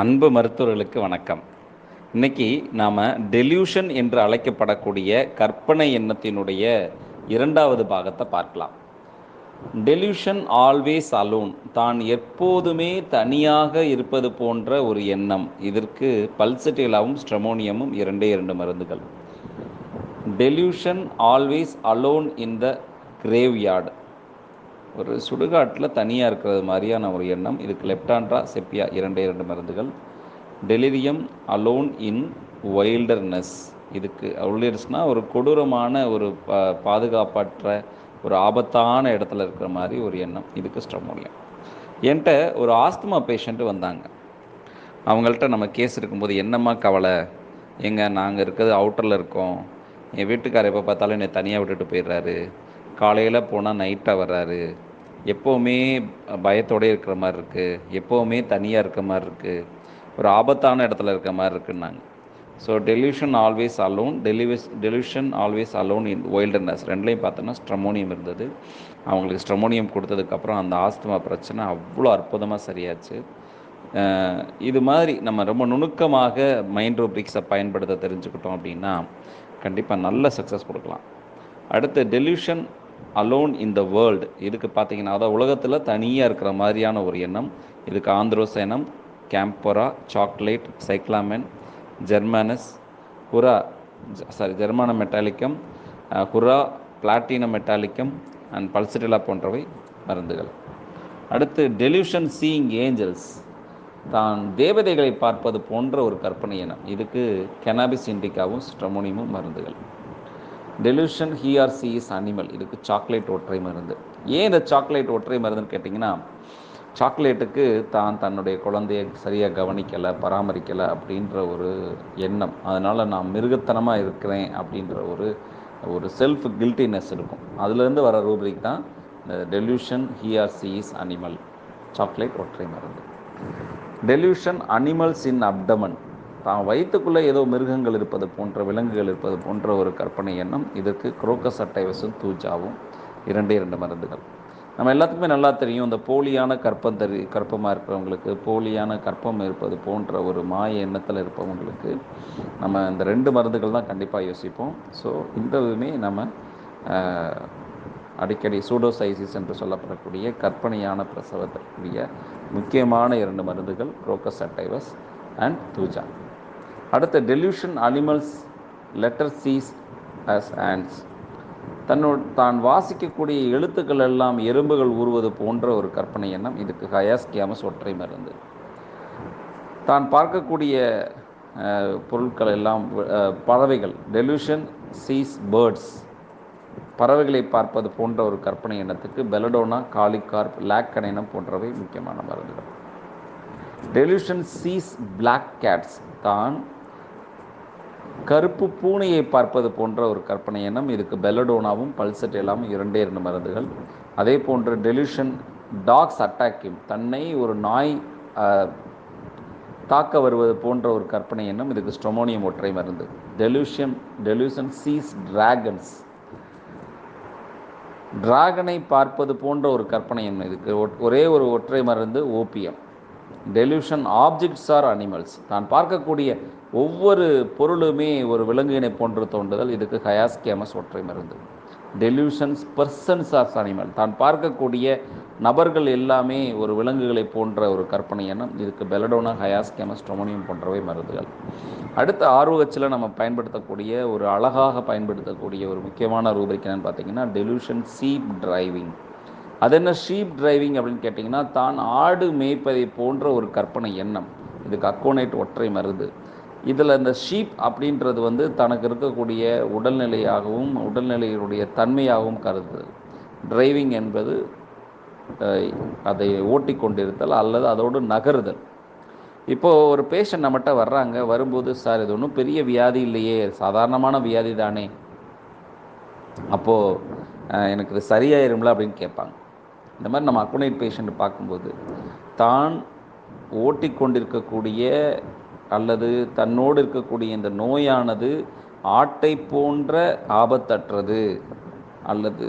அன்பு மருத்துவர்களுக்கு வணக்கம். இன்னைக்கு நாம் டெலியூஷன் என்று அழைக்கப்படக்கூடிய கற்பனை எண்ணத்தினுடைய இரண்டாவது பாகத்தை பார்க்கலாம். டெலியூஷன் ஆல்வேஸ் அலோன் தான் எப்போதுமே தனியாக இருப்பது போன்ற ஒரு எண்ணம். இதற்கு பல்சட்டிலாவும் ஸ்ட்ரெமோனியமும் இரண்டே இரண்டு மருந்துகள். Delusion always alone in the graveyard ஒரு சுடுகாட்டில் தனியாக இருக்கிறது மாதிரியான ஒரு எண்ணம். இதுக்கு லெப்டான்ட்ரா செப்பியா இரண்டே இரண்டு மருந்துகள். Delirium alone in wilderness. இதுக்கு வைல்டர்ஸ்னால் ஒரு கொடூரமான ஒரு பாதுகாப்பற்ற ஒரு ஆபத்தான இடத்துல இருக்கிற மாதிரி ஒரு எண்ணம். இதுக்கு ஸ்ட்ரமோலியம் என்கிட்ட ஒரு ஆஸ்துமா பேஷண்ட்டு வந்தாங்க. அவங்கள்ட்ட நம்ம கேஸ் இருக்கும்போது என்னம்மா கவலை? எங்க நாங்கள் இருக்கிறது அவுட்டரில் இருக்கோம். என் வீட்டுக்காரர் எப்போ பார்த்தாலும் என்னை தனியாக விட்டுட்டு போயிடுறாரு. காலையில் போனால் நைட்டாக வர்றாரு. எப்போவுமே பயத்தோடே இருக்கிற மாதிரி இருக்குது எப்போவுமே தனியாக இருக்கிற மாதிரி இருக்குது ஒரு ஆபத்தான இடத்துல இருக்கிற மாதிரி இருக்குன்னாங்க. So delusion always alone டெலிவிஸ் delusion always alone in wilderness ரெண்டுலேயும் பார்த்தோன்னா ஸ்ட்ரமோனியம் இருந்தது. அவங்களுக்கு ஸ்ட்ரமோனியம் கொடுத்ததுக்கப்புறம் அந்த ஆஸ்துமா பிரச்சனை அவ்வளோ அற்புதமாக சரியாச்சு. இது மாதிரி நம்ம ரொம்ப நுணுக்கமாக மைண்ட் ரூப்ரிக்ஸை பயன்படுத்த தெரிஞ்சுக்கிட்டோம் அப்படின்னா கண்டிப்பாக நல்ல சக்ஸஸ் கொடுக்கலாம். அடுத்து delusion alone in the world இதுக்கு பார்த்தீங்கன்னா அதாவது உலகத்தில் தனியாக இருக்கிற மாதிரியான ஒரு எண்ணம். இதுக்கு ஆந்திரோசேனம் கேம்பரா சாக்லேட் சைக்ளாமென் ஜெர்மானஸ் குரா சாரி ஜெர்மான மெட்டாலிக்கம் குரா பிளாட்டினம் மெட்டாலிக்கம் அண்ட் பல்சிட்டிலா போன்றவை மருந்துகள். அடுத்து டெலியூஷன் சீயிங் ஏஞ்சல்ஸ் தான் தேவதைகளை பார்ப்பது போன்ற ஒரு கற்பனை எண்ணம். இதுக்கு கெனாபிஸ் இண்டிகாவும் ஸ்ட்ரமோனியமும் மருந்துகள். டெலியூஷன் ஹிஆர்சி இஸ் அனிமல் இதுக்கு சாக்லேட் ஒற்றை மருந்து. ஏன் இந்த சாக்லேட் ஒற்றை மருந்துன்னு கேட்டிங்கன்னா சாக்லேட்டுக்கு தான் தன்னுடைய குழந்தைய சரியாக கவனிக்கலை பராமரிக்கலை அப்படின்ற ஒரு எண்ணம். அதனால் நான் மிருகத்தனமாக இருக்கிறேன் அப்படின்ற ஒரு ஒரு செல்ஃப் கில்ட்டினஸ் இருக்கும். அதுலேருந்து வர ரூபரிக் தான் இந்த டெலியூஷன் ஹிஆர்சி இஸ் அனிமல் சாக்லேட் ஒற்றை மருந்து. டெலியூஷன் அனிமல்ஸ் இன் அப்டமன் தான் வயிற்றுக்குள்ளே ஏதோ மிருகங்கள் இருப்பது போன்ற விலங்குகள் இருப்பது போன்ற ஒரு கற்பனை எண்ணம் இதற்கு குரோக்கஸ் அட்டைவசும் தூஜாவும் இரண்டே இரண்டு மருந்துகள். நம்ம எல்லாத்துக்குமே நல்லா தெரியும் இந்த போலியான கற்பம் தெரி கற்பமாக இருக்கிறவங்களுக்கு போலியான கற்பம் இருப்பது போன்ற ஒரு மாய எண்ணத்தில் இருப்பவங்களுக்கு நம்ம இந்த ரெண்டு மருந்துகள் தான் கண்டிப்பாக யோசிப்போம். ஸோ இந்த இதுவுமே நம்ம அடிக்கடி சூடோசைசிஸ் என்று சொல்லப்படக்கூடிய கற்பனையான பிரசவத்திற்குரிய முக்கியமான இரண்டு மருந்துகள் குரோக்கஸ் அட்டைவஸ் அண்ட் தூஜா. அடுத்த delusion animals letter sees as ants தன்னோட தான் வாசிக்கக்கூடிய எழுத்துக்கள் எல்லாம் எறும்புகள் ஊறுவது போன்ற ஒரு கற்பனை எண்ணம். இதுக்கு ஹயாஸ்கியாமஸ் ஒற்றை மருந்து. தான் பார்க்கக்கூடிய பொருட்கள் எல்லாம் பறவைகள். டெலியூஷன் சீஸ் பேர்ட்ஸ் பறவைகளை பார்ப்பது போன்ற ஒரு கற்பனை எண்ணத்துக்கு பெலடோனா காலிகார்ப் லேக்கனைனம் போன்றவை முக்கியமான மருந்துகள். டெலியூஷன் சீஸ் பிளாக் கேட்ஸ் தான் கருப்பு பூனையை பார்ப்பது போன்ற ஒரு கற்பனை எண்ணம் இதுக்கு பெலடோனாவும் பல்சட்டேலாவும் இரண்டே இரண்டு மருந்துகள். அதே போன்று டெலியூஷன் டாக்ஸ் அட்டாக்கிம் தன்னை ஒரு நாய் தாக்க வருவது போன்ற ஒரு கற்பனை எண்ணம் இதுக்கு ஸ்டொமோனியம் ஒற்றை மருந்து. Delusion delusion sees dragons. டிராகனை பார்ப்பது போன்ற ஒரு கற்பனை எண்ணம் இதுக்கு ஒரே ஒரு ஒற்றை மருந்து opium. Delusion objects are animals தான் பார்க்கக்கூடிய ஒவ்வொரு பொருளுமே ஒரு விலங்கினை போன்று தோன்றுதல். இதுக்கு ஹயாஸ்கேமஸ் ஒற்றை மருந்து. டெலியூஷன்ஸ் பர்சன்ஸ் ஆர் அனிமல் தான் பார்க்கக்கூடிய நபர்கள் எல்லாமே ஒரு விலங்குகளை போன்ற ஒரு கற்பனை எண்ணம். இதுக்கு பெலடோனா ஹயாஸ்கேமஸ் டொமோனியம் போன்றவை மருந்துகள். அடுத்த ஆர்வகச்சில் நம்ம பயன்படுத்தக்கூடிய ஒரு அழகாக பயன்படுத்தக்கூடிய ஒரு முக்கியமான ரூபரிக் என்னன்னு பார்த்தீங்கன்னா டெலியூஷன் சீப் டிரைவிங் அது என்ன ஷீப் டிரைவிங் அப்படின்னு கேட்டிங்கன்னா தான் ஆடு மேய்ப்பதை போன்ற ஒரு கற்பனை எண்ணம். இதுக்கு அக்கோனேட் ஒற்றை மருது இதில் இந்த ஷீப் அப்படின்றது வந்து தனக்கு இருக்கக்கூடிய உடல்நிலையாகவும் உடல்நிலையினுடைய தன்மையாகவும் கருதுது டிரைவிங் என்பது அதை ஓட்டி கொண்டிருத்தல் அல்லது அதோடு நகருதல். இப்போது ஒரு பேஷண்ட் நம்மகிட்ட வர்றாங்க வரும்போது சார் இது ஒன்றும் பெரிய வியாதி இல்லையே சாதாரணமான வியாதி தானே அப்போது எனக்கு இது சரியாயிரும்ல? அப்படின்னு கேட்பாங்க. இந்த மாதிரி நம்ம அக்குனைட் பேஷண்ட் பார்க்கும்போது தான் ஓட்டி கொண்டிருக்கக்கூடிய அல்லது தன்னோடு இருக்கக்கூடிய இந்த நோயானது ஆட்டை போன்ற ஆபத்தற்றது அல்லது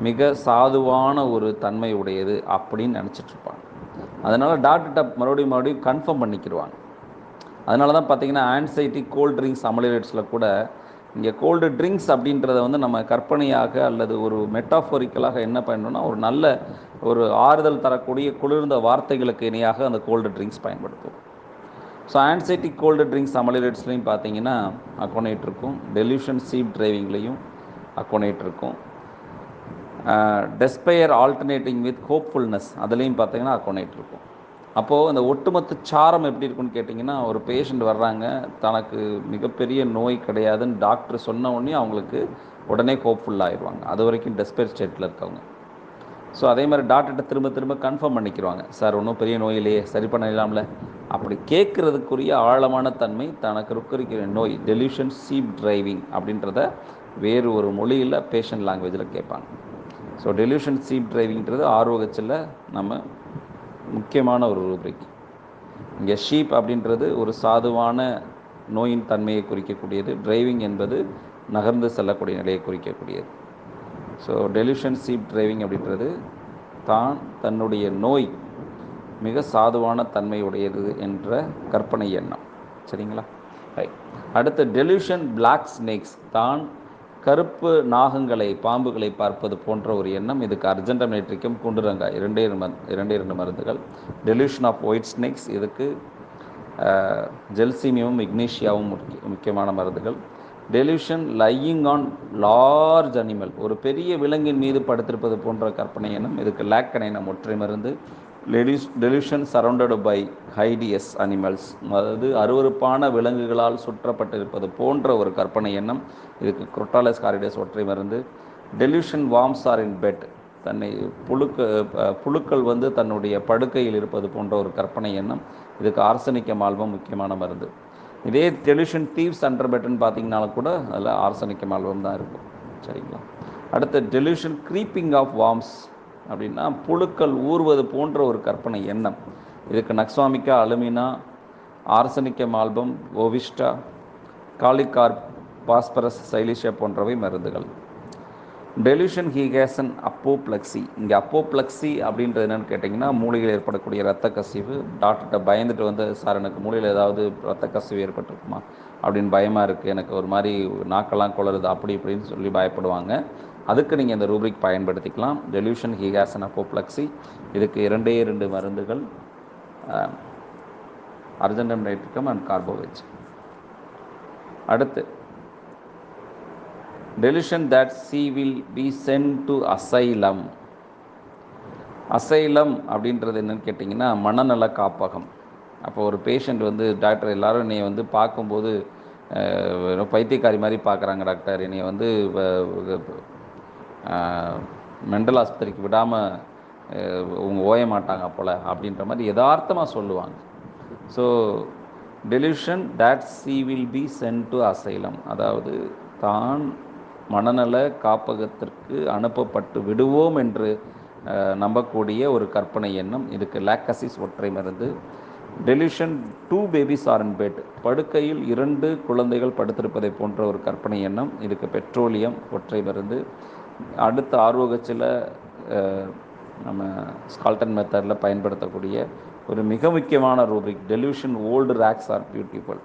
மிக சாதுவான ஒரு தன்மை உடையது அப்படின்னு நினச்சிட்ருப்பாங்க. அதனால் டாக்டர்கிட்ட மறுபடியும் மறுபடியும் கன்ஃபார்ம் பண்ணிக்கிடுவாங்க அதனால தான் பார்த்தீங்கன்னா ஆன்சைட்டி கோல்ட் ட்ரிங்க்ஸ் அமலிரேட்ஸில் கூட இங்கே கோல்டு ட்ரிங்க்ஸ் அப்படின்றத வந்து நம்ம கற்பனையாக அல்லது ஒரு மெட்டாஃபோரிக்கலாக என்ன பண்ணணும்னா ஒரு நல்ல ஒரு ஆறுதல் தரக்கூடிய குளிர்ந்த வார்த்தைகளுக்கு இணையாக அந்த கோல்டு ட்ரிங்க்ஸ் பயன்படுத்துவோம். ஸோ ஆன்சைட்டிக் கோல்டு ட்ரிங்க்ஸ் அமலிரேட்ஸ்லையும் பார்த்தீங்கன்னா அக்கோனேட் இருக்கும் டெலியூஷன் சீப் டிரைவிங்லேயும் அக்கோனேட் இருக்கும் டெஸ்பயர் ஆல்டர்னேட்டிங் வித் ஹோப்ஃபுல்னஸ் அதுலேயும் பார்த்தீங்கன்னா அக்கோனேட் இருக்கும் அப்போது அந்த ஒட்டுமொத்த சாரம் எப்படி இருக்குன்னு கேட்டிங்கன்னா ஒரு பேஷண்ட் வர்றாங்க தனக்கு மிகப்பெரிய நோய் கிடையாதுன்னு டாக்டர் சொன்ன உடனே அவங்களுக்கு உடனே ஹோப்ஃபுல் ஆயிடுவாங்க. அது வரைக்கும் டெஸ்பேர் ஸ்டேட்டில் இருக்கவங்க. ஸோ அதே மாதிரி டாக்டர்கிட்ட திரும்ப திரும்ப கன்ஃபார்ம் பண்ணிக்கிறாங்க சார் ஒன்றும் பெரிய நோய் இல்லையே சரி பண்ண இல்லாமல அப்படி கேட்குறதுக்குரிய ஆழமான தன்மை தனக்கு இருக்கிற நோய் டெலியூஷன் சீப் டிரைவிங் அப்படின்றத வேறு ஒரு மொழியில் பேஷண்ட் லாங்குவேஜில் கேட்பாங்க. ஸோ டெலியூஷன் சீப் டிரைவிங்கிறது ஆர்வகச்சில் நம்ம முக்கியமான ஒரு ரூபிரிக் இங்கே ஷீப் அப்படின்றது ஒரு சாதுவான நோயின் தன்மையை குறிக்கக்கூடியது. டிரைவிங் என்பது நகர்ந்து செல்லக்கூடிய நிலையை குறிக்கக்கூடியது. ஸோ டெலிஷன் சீப் டிரைவிங் அப்படின்றது தான் தன்னுடைய நோய் மிக சாதுவான தன்மை உடையது என்ற கற்பனை எண்ணம். சரிங்களா? ரைட் அடுத்த டெலியூஷன் பிளாக் ஸ்னேக்ஸ் தான் கருப்பு நாகங்களை பாம்புகளை பார்ப்பது போன்ற ஒரு எண்ணம் இதுக்கு அர்ஜென்டமேட்ரிக்கும் குண்டுரங்கா இரண்டே மருந்து இரண்டே இரண்டு மருந்துகள். டெலியூஷன் ஆஃப் ஒயிட் ஸ்னேக்ஸ் இதுக்கு ஜெல்சீமியமும் இக்னீஷியாவும் முக்கிய முக்கியமான மருந்துகள். Delusion lying on large animal ஒரு பெரிய விலங்கின் மீது படுத்திருப்பது போன்ற கற்பனை எண்ணம். இதுக்கு லேக்கனைனம் ஒற்றை மருந்து. Delusion delusion surrounded by hideous animals அதாவது அருவறுப்பான விலங்குகளால் சுற்றப்பட்டிருப்பது போன்ற ஒரு கற்பனை எண்ணம். இதுக்கு குரோட்டாலஸ் காரிடஸ் ஒற்றை மருந்து. Delusion worms are in bed தன்னை புழுக்க புழுக்கள் வந்து தன்னுடைய படுக்கையில் இருப்பது போன்ற ஒரு கற்பனை எண்ணம். இதுக்கு ஆர்சனிக்க ஆல்பம் முக்கியமான மருந்து. இதே டெலிஷன் தீவ்ஸ் அண்டர் பெட்னு பார்த்தீங்கனாலும் கூட அதில் ஆர்சனிக்க ஆல்பம் தான் இருக்கும். சரிங்களா? அடுத்த டெலிஷன் க்ரீப்பிங் ஆஃப் வார்ம்ஸ் அப்படின்னா புழுக்கள் ஊறுவது போன்ற ஒரு கற்பனை எண்ணம். இதுக்கு நக்ஸ்வாமிக்கா அலுமினா ஆர்சனிக்க மால்பம் ஓவிஸ்டா காலிகார்ப் பாஸ்பரஸ் சைலிஷா போன்றவை மருந்துகள். டெலியூஷன் ஹீகேசன் அப்போப்ளக்ஸி. இங்கே அப்போப்ளக்ஸி அப்படின்றது என்னென்னு கேட்டிங்கன்னா மூளையில் ஏற்படக்கூடிய ரத்த கசிவு. டாக்டர்கிட்ட பயந்துட்டு வந்து சார் எனக்கு மூளையில் ஏதாவது ரத்த கசிவு ஏற்பட்டிருக்குமா? அப்படின்னு பயமாக இருக்குது எனக்கு ஒரு மாதிரி நாக்கெல்லாம் குளருது அப்படி இப்படின்னு சொல்லி பயப்படுவாங்க. அதுக்கு நீங்கள் இந்த ரூபிக் பயன்படுத்திக்கலாம். டெலியூஷன் ஹீகாசன் அப்போப்ளக்ஸி இதுக்கு இரண்டே இரண்டு மருந்துகள் அர்ஜென்டம் நைட்ரிகம் அண்ட் கார்போவேஜ் அடுத்து delusion that she will be sent to asylum asylum அப்படின்றது என்னன்னு கேட்டிங்கன்னா மனநல காப்பகம். அப்போ ஒரு பேஷண்ட் வந்து டாக்டர் எல்லாரும் என்னை வந்து பார்க்கும்போது பைத்தியக்காரி மாதிரி பார்க்குறாங்க டாக்டர் என்னை வந்து மெண்டல் ஆஸ்பத்திரிக்கு விடாமல் அவங்க ஓய மாட்டாங்க போல் அப்படின்ற மாதிரி யதார்த்தமாக சொல்லுவாங்க. So delusion that she will be sent to asylum அதாவது தான் மனநல காப்பகத்திற்கு அனுப்பப்பட்டு விடுவோம் என்று நம்பக்கூடிய ஒரு கற்பனை எண்ணம். இதுக்கு லேக்கசிஸ் ஒற்றை மருந்து. Delusion two babies are in bed படுக்கையில் இரண்டு குழந்தைகள் படுத்திருப்பதை போன்ற ஒரு கற்பனை எண்ணம். இதுக்கு பெட்ரோலியம் ஒற்றை மருந்து. அடுத்த ஆர்வகச்சில் நம்ம ஸ்கால்டன் மெத்தடில் பயன்படுத்தக்கூடிய ஒரு மிக முக்கியமான rubric delusion old rags are beautiful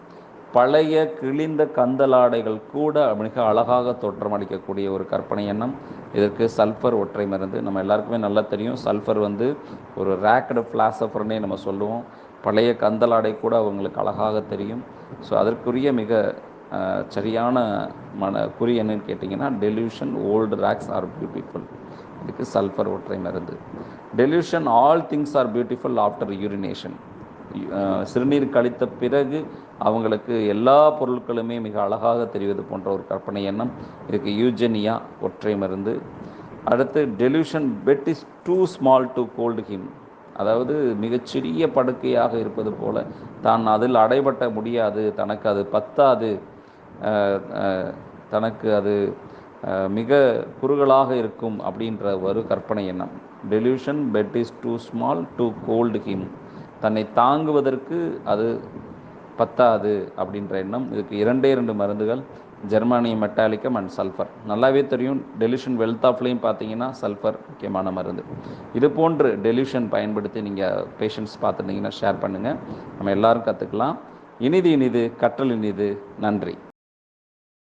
பழைய கிழிந்த கந்தலாடைகள் கூட மிக அழகாக தோற்றமளிக்கக்கூடிய ஒரு கற்பனை எண்ணம். இதற்கு சல்ஃபர் ஒற்றை மருந்து. நம்ம எல்லாருக்குமே நல்லா தெரியும் சல்ஃபர் வந்து ஒரு ரேக்கடு ஃப்ளாசஃபர்னே நம்ம சொல்லுவோம். பழைய கந்தலாடை கூட அவங்களுக்கு அழகாக தெரியும். ஸோ அதற்குரிய மிக சரியான மன குறி என்னன்னு கேட்டிங்கன்னா delusion old rags are beautiful இதுக்கு சல்ஃபர் ஒற்றை மருந்து. Delusion all things are beautiful after urination சிறுநீர் கழித்த பிறகு அவங்களுக்கு எல்லா பொருட்களுமே மிக அழகாக தெரிவது போன்ற ஒரு கற்பனை எண்ணம். இதுக்கு யூஜெனியா ஒற்றை மருந்து. அடுத்து delusion bed is too small to hold him அதாவது மிகச்சிறிய படுக்கையாக இருப்பது போல தான் அதில் அடைபட்ட முடியாது தனக்கு அது பத்தாது. தனக்கு அது மிக குறுகலாக இருக்கும் அப்படின்ற ஒரு கற்பனை எண்ணம். Delusion bed is too small to hold him தன்னை தாங்குவதற்கு அது பத்தாது அப்படின்ற எண்ணம். இதுக்கு இரண்டே இரண்டு மருந்துகள் ஜெர்மானியம் மெட்டாலிக்கம் அண்ட் சல்ஃபர் நல்லாவே தெரியும் டெலிஷன் வெல்த் ஆஃப்லேயும் பார்த்தீங்கன்னா சல்ஃபர் முக்கியமான மருந்து. இது போன்று டெலிஷன் பயன்படுத்தி நீங்கள் பேஷண்ட்ஸ் பார்த்துருந்தீங்கன்னா ஷேர் பண்ணுங்கள் நம்ம எல்லோரும் கற்றுக்கலாம் இனிது இனிது கற்றல் இனிது. நன்றி.